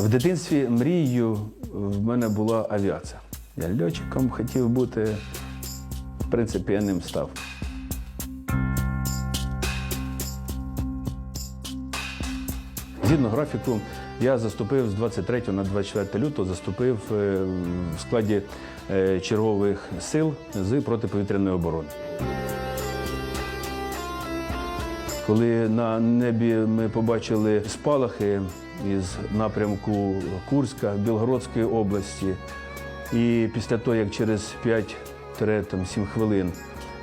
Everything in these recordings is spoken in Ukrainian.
В дитинстві мрією в мене була авіація. Я льотчиком хотів бути, в принципі, я ним став. Згідно графіку, я заступив з 23 на 24 лютого, заступив е, в складі е, чергових сил з протиповітряної оборони. Коли на небі ми побачили спалахи із напрямку Курська, Білгородської області, і після того, як через 5-7 хвилин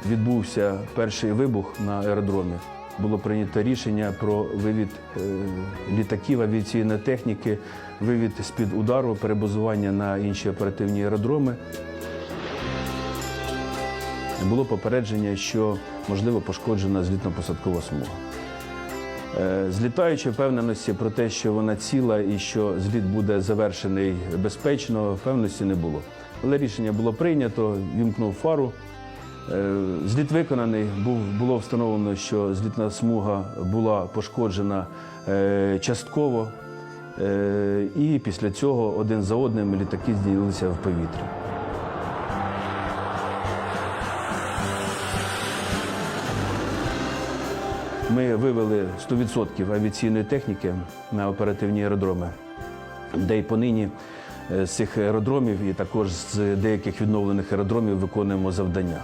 відбувся перший вибух на аеродромі, було прийнято рішення про вивід е, літаків авіаційної техніки, вивід з-під удару, перебазування на інші оперативні аеродроми. Було попередження, що можливо пошкоджена злітно-посадкова смуга. Е, Злітаючи впевненості про те, що вона ціла і що зліт буде завершений безпечно, впевненості не було. Але рішення було прийнято, вімкнув фару. Е, Зліт виконаний, було встановлено, що злітна смуга була пошкоджена е, частково. І після цього один за одним літаки здійнилися в повітря. Ми вивели 100% авіаційної техніки на оперативні аеродроми, де й понині е, з цих аеродромів і також з деяких відновлених аеродромів виконуємо завдання.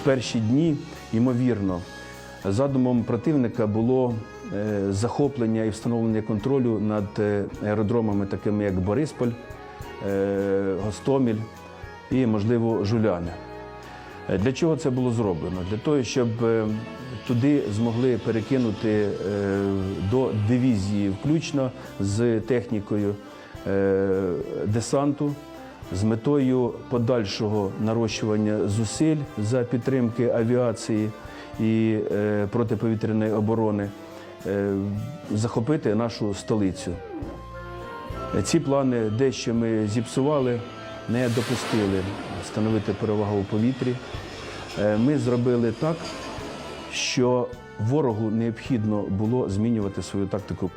В перші дні, ймовірно, задумом противника було е, захоплення і встановлення контролю над е, аеродромами, такими як Борисполь, Гостоміль і, можливо, Жуляни. Е, Для чого це було зроблено? Для того, щоб е, туди змогли перекинути е, до дивізії, включно з технікою десанту, з метою подальшого нарощування зусиль за підтримки авіації і протиповітряної оборони, захопити нашу столицю. Ці плани дещо ми зіпсували, не допустили становити перевагу у повітрі. Е, Ми зробили так, що ворогу необхідно було змінювати свою тактику.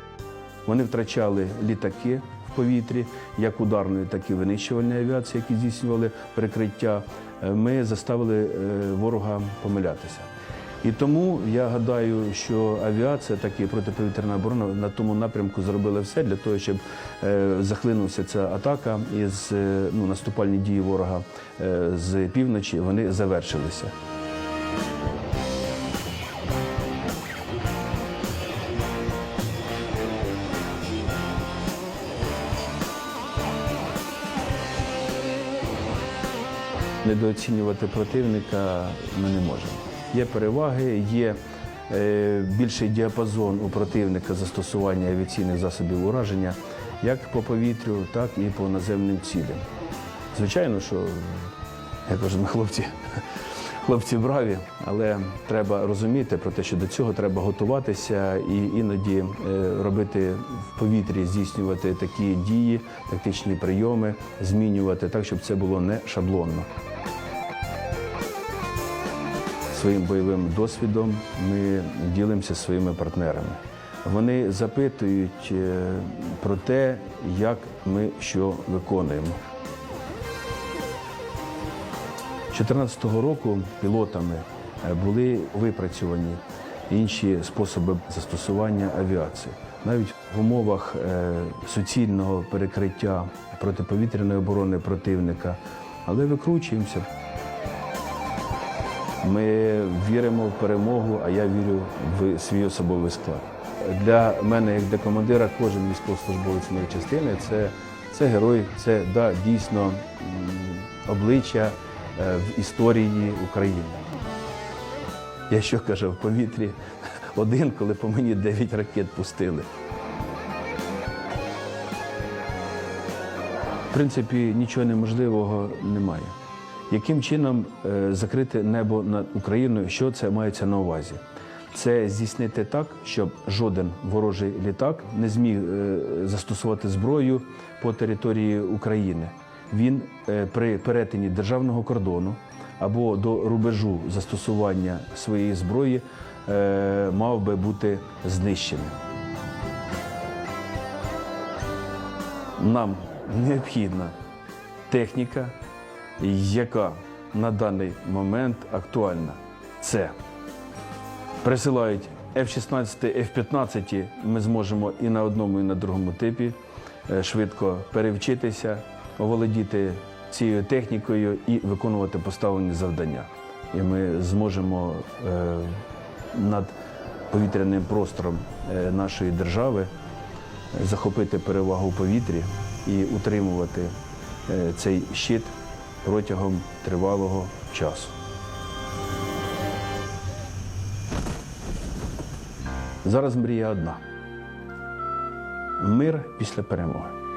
Вони втрачали літаки в повітрі, як ударної, так і винищувальної авіації, які здійснювали прикриття. Е, Ми заставили е, ворога помилятися. І тому я гадаю, що авіація, так і протиповітряна оборона на тому напрямку зробили все для того, щоб е, захлинувся ця атака із е, ну, наступальні дії ворога е, з півночі. Вони завершилися. Недооцінювати противника ми не можемо. Є переваги, є е, більший діапазон у противника застосування авіаційних засобів ураження як по повітрю, так і по наземним цілям. Звичайно, що я кажу, ми хлопці, хлопці браві, але треба розуміти про те, що до цього треба готуватися і іноді е, робити в повітрі, здійснювати такі дії, тактичні прийоми, змінювати так, щоб це було не шаблонно. Своїм бойовим досвідом ми ділимося зі своїми партнерами. Вони запитують е, про те, як ми що виконуємо. 2014 року пілотами е, були випрацьовані інші способи застосування авіації. Навіть в умовах е, суцільного перекриття протиповітряної оборони противника, але викручуємося. Ми віримо в перемогу, а я вірю в свій особовий склад. Для мене, як для командира, кожен військовослужбовець моєї частини це, це герой, це да, дійсно обличчя е, в історії України. Я що кажу, в повітрі один, коли по мені 9 ракет пустили. В принципі, нічого неможливого немає. Яким чином е, закрити небо над Україною? Що це мається на увазі? Це здійснити так, щоб жоден ворожий літак не зміг е, застосувати зброю по території України. Він е, при перетині державного кордону або до рубежу застосування своєї зброї мав би бути знищеним. Нам необхідна техніка, яка на даний момент актуальна. Це присилають F-16, F-15, ми зможемо і на одному, і на другому типі е, швидко перевчитися, оволодіти цією технікою і виконувати поставлені завдання. І ми зможемо е, над повітряним простором е, нашої держави захопити перевагу у повітрі і утримувати цей щит протягом тривалого часу. Зараз мрія одна. Мир після перемоги.